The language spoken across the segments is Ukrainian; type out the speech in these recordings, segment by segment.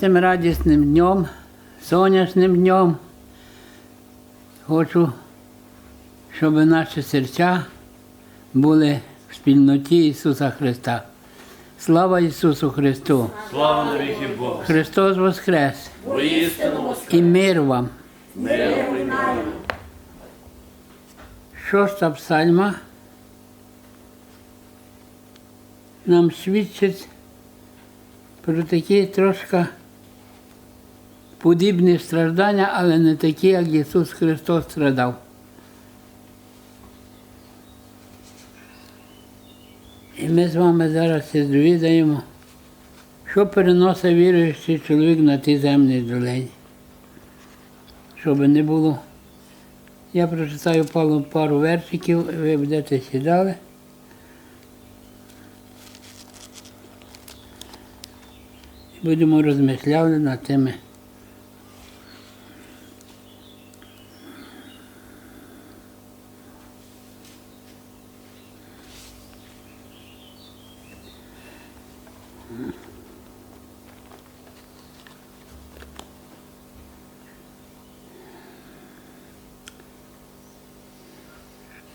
Цим радісним днем, сонячним днем хочу, щоб наші серця були в спільноті Ісуса Христа. Слава Ісусу Христу! Слава навіки Богу! Христос Воскрес! І мир вам! Шоста псальма нам свідчить про такі трошки подібні страждання, але не такі, як Ісус Христос страдав. І ми з вами зараз довідаємо, що переносить віруючий чоловік на тій земній долині. Щоб не було я прочитаю пару вершиків, ви будете сідали. Будемо розмишляти над тими.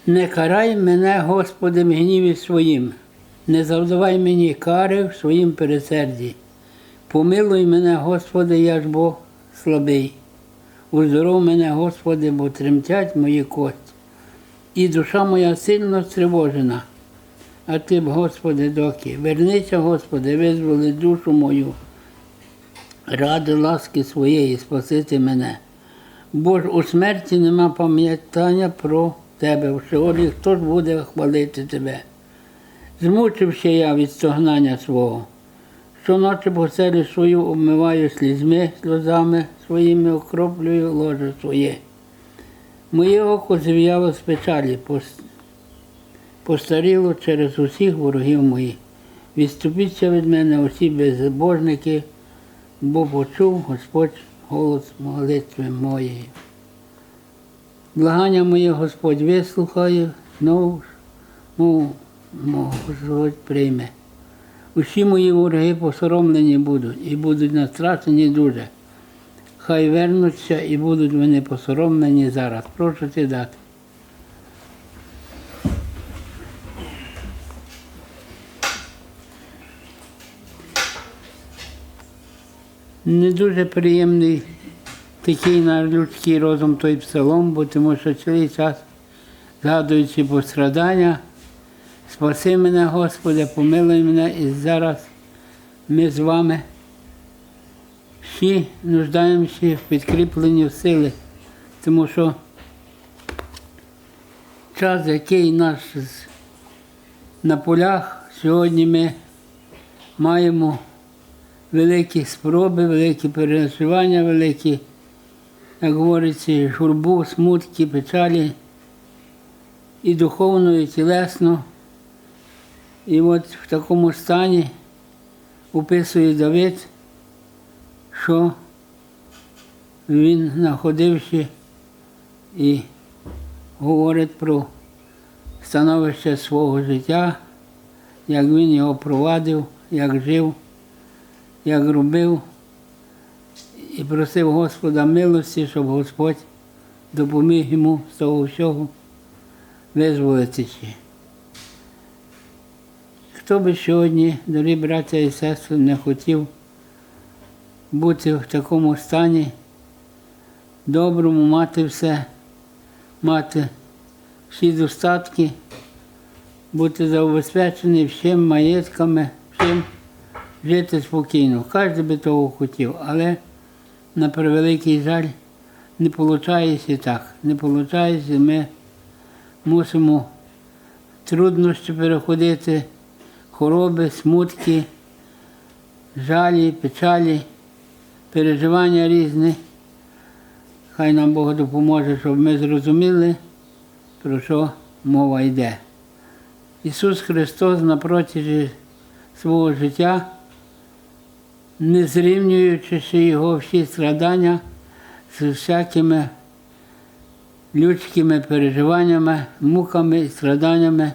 Не карай мене, Господи, в гніві своїм, не завдавай мені кари в своїм пересерді. Помилуй мене, Господи, я ж Бог слабий. Уздоров мене, Господи, бо тремтять мої кості. І душа моя сильно стривожена. А ти б, Господи, доки. Вернися, Господи, визволи душу мою. Ради ласки своєї спасити мене. Бо ж у смерті нема пам'ятання про тебе. В Шеолі хто ж буде хвалити тебе? Змучився я від стогнання свого. Щоночі поселю свою обмиваю слізьми, сльозами своїми окроплюю ложе своє. Моє око зів'яло з печалі, постаріло через усіх ворогів моїх. Відступіться від мене усі безбожники, бо почув Господь голос молитви моєї. Благання моє Господь вислухає, знову мов, мов Господь прийме. Усі мої вороги посоромлені будуть і будуть настрашені дуже. Хай вернуться і будуть вони посоромлені зараз. Прошу сідати. Не дуже приємний такий на людський розум той псалом, бо тому що цілий час, згадуючи пострадання, спаси мене, Господи, помилуй мене, і зараз ми з вами всі нуждаємося в підкріпленні сили, тому що час, який наш на полях, сьогодні ми маємо великі спроби, великі переживання, великі, як говориться, журбу, смутки, печалі і духовно, і тілесно. І от в такому стані описує Давид, що він знаходився і говорить про становище свого життя, як він його провадив, як жив, як робив, і просив Господа милості, щоб Господь допоміг йому з того всього визволитися. Хто би сьогодні, дорогі браття і сестри, не хотів бути в такому стані, доброму, мати все, мати всі достатки, бути забезпечений всім маєтками, всім жити спокійно. Кожен би того хотів, але на превеликий жаль не виходить так. Не виходить, ми мусимо труднощі переходити, хвороби, смутки, жалі, печалі, переживання різні. Хай нам Бог допоможе, щоб ми зрозуміли, про що мова йде. Ісус Христос на протязі свого життя, не зрівнюючи його всі страдання з всякими людськими переживаннями, муками і страданнями,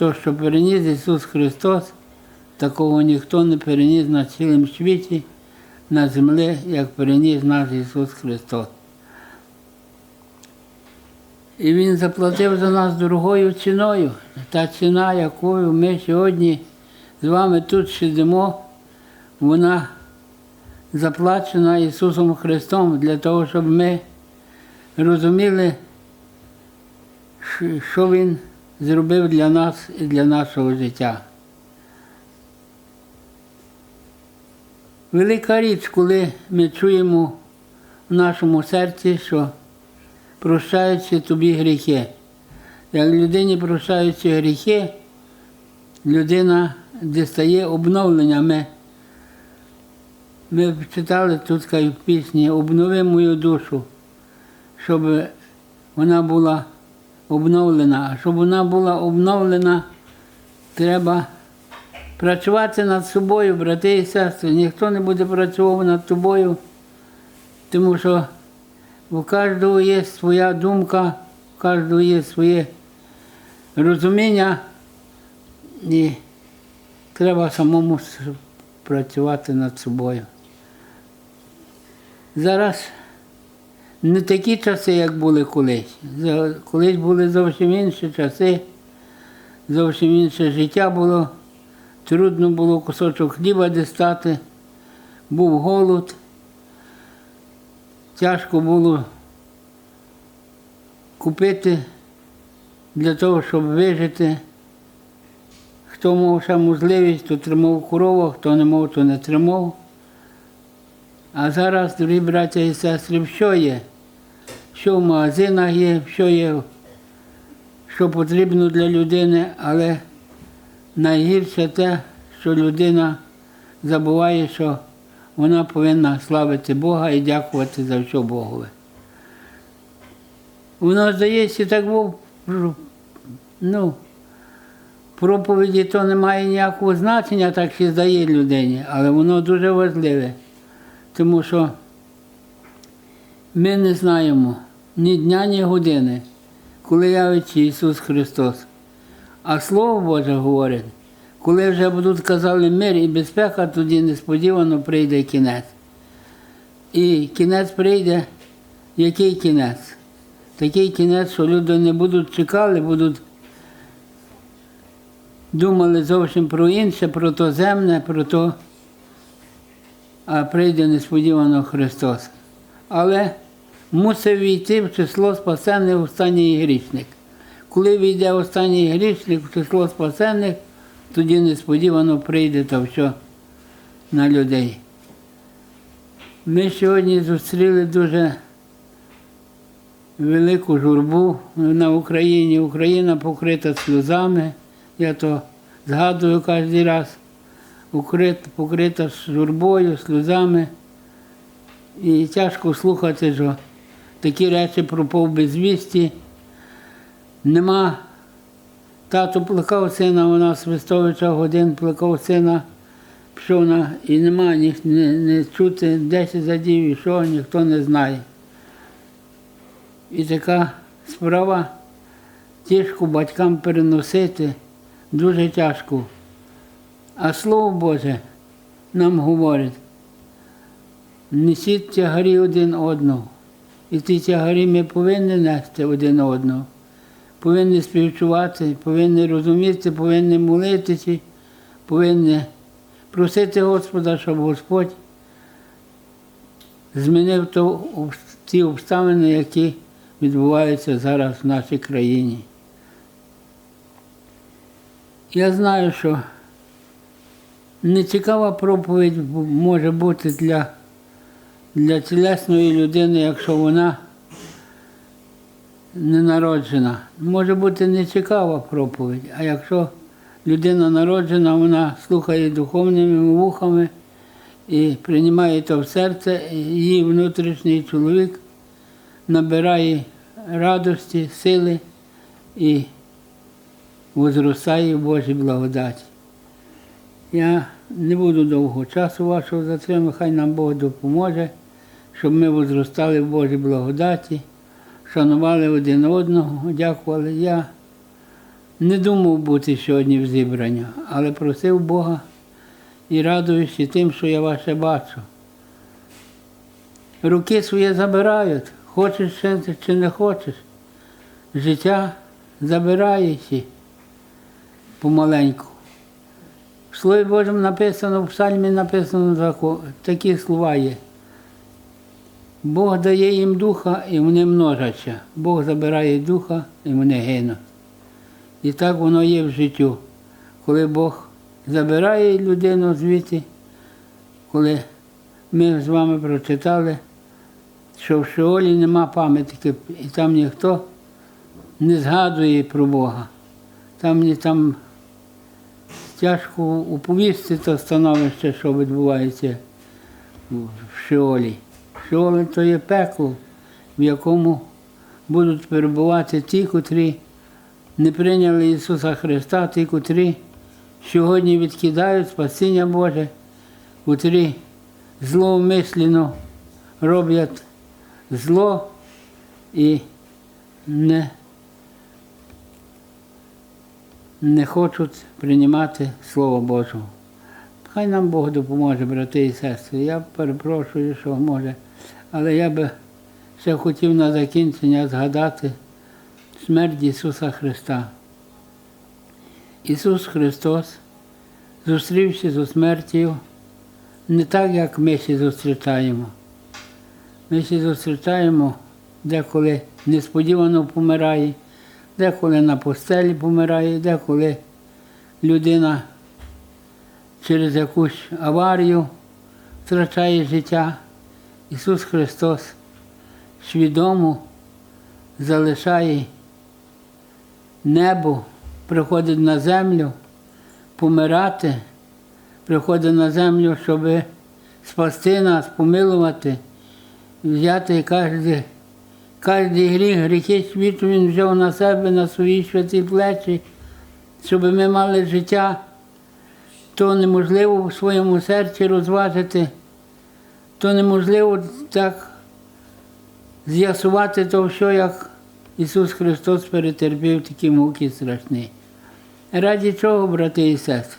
то, що переніс Ісус Христос, такого ніхто не переніс на цілому світі, на землі, як переніс наш Ісус Христос. І Він заплатив за нас дорогою ціною. Та ціна, якою ми сьогодні з вами тут сидимо, вона заплачена Ісусом Христом для того, щоб ми розуміли, що Він зробив для нас і для нашого життя. Велика річ, коли ми чуємо в нашому серці, що прощаються тобі гріхи. Як людині прощаються гріхи, людина дістає обновлення. Ми, ми читали тут в пісні Обнови мою душу, щоб вона була обновлена. А щоб вона була обновлена, треба працювати над собою, брати і сестри. Ніхто не буде працювати над тобою, тому що у кожного є своя думка, у кожного є своє розуміння, і треба самому працювати над собою. Зараз не такі часи, як були колись. Колись були зовсім інші часи, зовсім інше життя було. Трудно було кусочок хліба дістати, був голод. Тяжко було купити для того, щоб вижити. Хто мав ще можливість, то тримав корову, хто не мав, то не тримав. А зараз, дорогі браття і сестри, що є? Що в магазинах є, що є, що потрібно для людини, але найгірше те, що людина забуває, що вона повинна славити Бога і дякувати за що Богові. Воно здається, так був, ну, проповіді то не має ніякого значення, так ще здає людині, але воно дуже важливе, тому що ми не знаємо ні дня, ні години, коли явиться Ісус Христос. А Слово Боже говорить, коли вже будуть казали мир і безпека, тоді несподівано прийде кінець. І кінець прийде, який кінець? Такий кінець, що люди не будуть чекали, будуть думали зовсім про інше, про то земне, про то, а прийде несподівано Христос. Але мусив війти в число спасених останній грішник. Коли війде останній грішник в число спасених, тоді несподівано прийде то все на людей. Ми сьогодні зустріли дуже велику журбу на Україні. Україна покрита сльозами. Я то згадую кожен раз. Укрита, покрита журбою, сльозами. І тяжко слухати, що такі речі пропав безвісті. Нема. Тато плекав сина, у нас Свистовича годин плекав сина, пішов на і нема ні, не, не чути, десь задів і що, ніхто не знає. І така справа тяжко батькам переносити, дуже тяжко. А Слово Боже нам говорить, несіть тягарі один одного. І ті тягарі ми повинні нести один одного. Повинні співчувати, повинні розуміти, повинні молитися, повинні просити Господа, щоб Господь змінив то, ті обставини, які відбуваються зараз в нашій країні. Я знаю, що нецікава проповідь може бути для, для тілесної людини, якщо вона не народжена. Може бути нецікава проповідь, а якщо людина народжена, вона слухає духовними вухами і приймає то в серце, її внутрішній чоловік набирає радості, сили і возростає в Божій благодаті. Я не буду довго часу вашого затримати, хай нам Бог допоможе, щоб ми возростали в Божій благодаті, шанували один одного, дякували. Я не думав бути сьогодні в зібранні, але просив Бога і радуюся тим, що я ваше бачу. руки свої забирають, хочеш чи не хочеш. Життя забирає всі помаленьку. Слові Божому написано, в псальмі написано такі слова є. Бог дає їм духа, і вони множаться. Бог забирає духа, і вони гинуть. І так воно є в життю. Коли Бог забирає людину звідти, коли ми з вами прочитали, що в Шеолі нема пам'ятки, і там ніхто не згадує про Бога. Там там тяжко уповісти то становище, що відбувається в Шеолі. Шеолі то є пекло, в якому будуть перебувати ті, котрі не прийняли Ісуса Христа, ті, котрі сьогодні відкидають спасіння Боже, котрі зловмислено роблять зло і не, не хочуть приймати Слово Божого. Хай нам Бог допоможе, брати і сестри. Я перепрошую, що може, але я би ще хотів на закінчення згадати смерть Ісуса Христа. Ісус Христос, зустрівши зі смертю, не так, як ми ще зустрічаємо. Ми ще зустрічаємо, деколи несподівано помирає, деколи на постелі помирає, деколи людина через якусь аварію втрачає життя. Ісус Христос свідомо залишає небо, приходить на землю помирати, приходить на землю, щоб спасти нас, помилувати, взяти кожен, кожен гріх, гріхи світу Він взяв на себе, на свої святі плечі, щоб ми мали життя, то неможливо в своєму серці розважити, то неможливо так з'ясувати то все, як Ісус Христос перетерпів такі муки страшні. Раді чого, брати і сестри?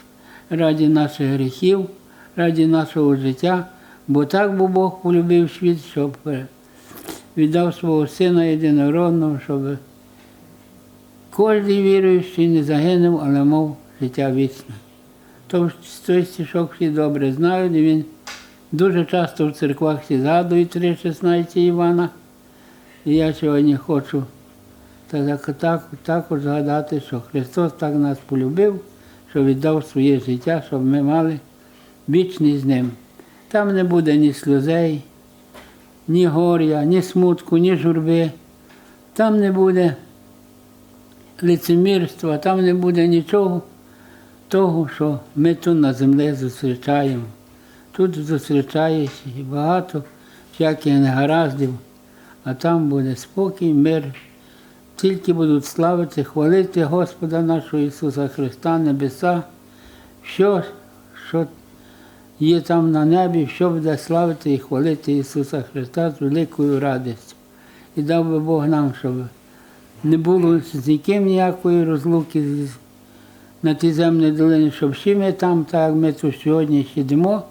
Раді наших гріхів, раді нашого життя, бо так був Бог полюбив світ, щоб віддав свого Сина єдинородного, щоб кожен віруючий не загинув, але мав життя вічне. То той стишок всі добре знають, і він дуже часто в церквах всі згадують 3.16 Івана. І я сьогодні хочу так, також згадати, що Христос так нас полюбив, що віддав своє життя, щоб ми мали вічність з ним. Там не буде ні сльозей, ні горя, ні смутку, ні журби. Там не буде лицемірства, там не буде нічого того, що ми тут на землі зустрічаємо. Тут зустрічаєш і багато всяких негараздів, а там буде спокій, мир. Тільки будуть славити, хвалити Господа нашого Ісуса Христа, небеса, що, що є там на небі, що буде славити і хвалити Ісуса Христа з великою радістю. І дав би Бог нам, щоб не було з ніким ніякої розлуки на тій земній долині, щоб всі ми там, так як ми тут сьогодні сидимо,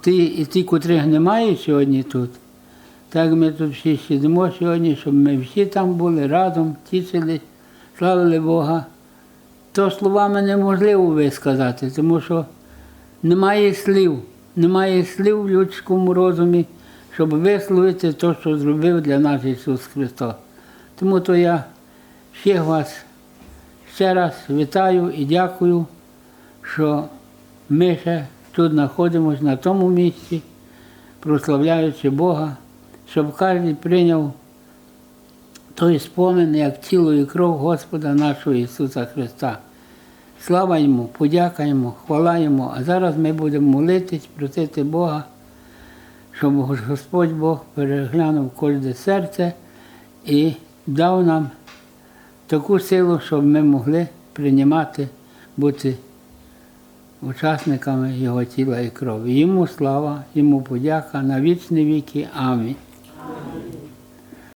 ті, і ті, котрих немає сьогодні тут, так ми тут всі сидимо сьогодні, щоб ми всі там були разом, тішились, славили Бога. То словами неможливо висказати, тому що немає слів, немає слів в людському розумі, щоб висловити те, що зробив для нас Ісус Христос. Тому то я всіх вас ще раз вітаю і дякую, що ми ще тут знаходимося на тому місці, прославляючи Бога, щоб кожен прийняв той спомин, як тіло і кров Господа нашого Ісуса Христа. Слава Йому, подяка Йому, хвала Йому. А зараз ми будемо молитись, просити Бога, щоб Господь Бог переглянув кожне серце і дав нам таку силу, щоб ми могли приймати, бути учасниками Його тіла і крові. Йому слава, йому подяка на вічні віки. Амінь.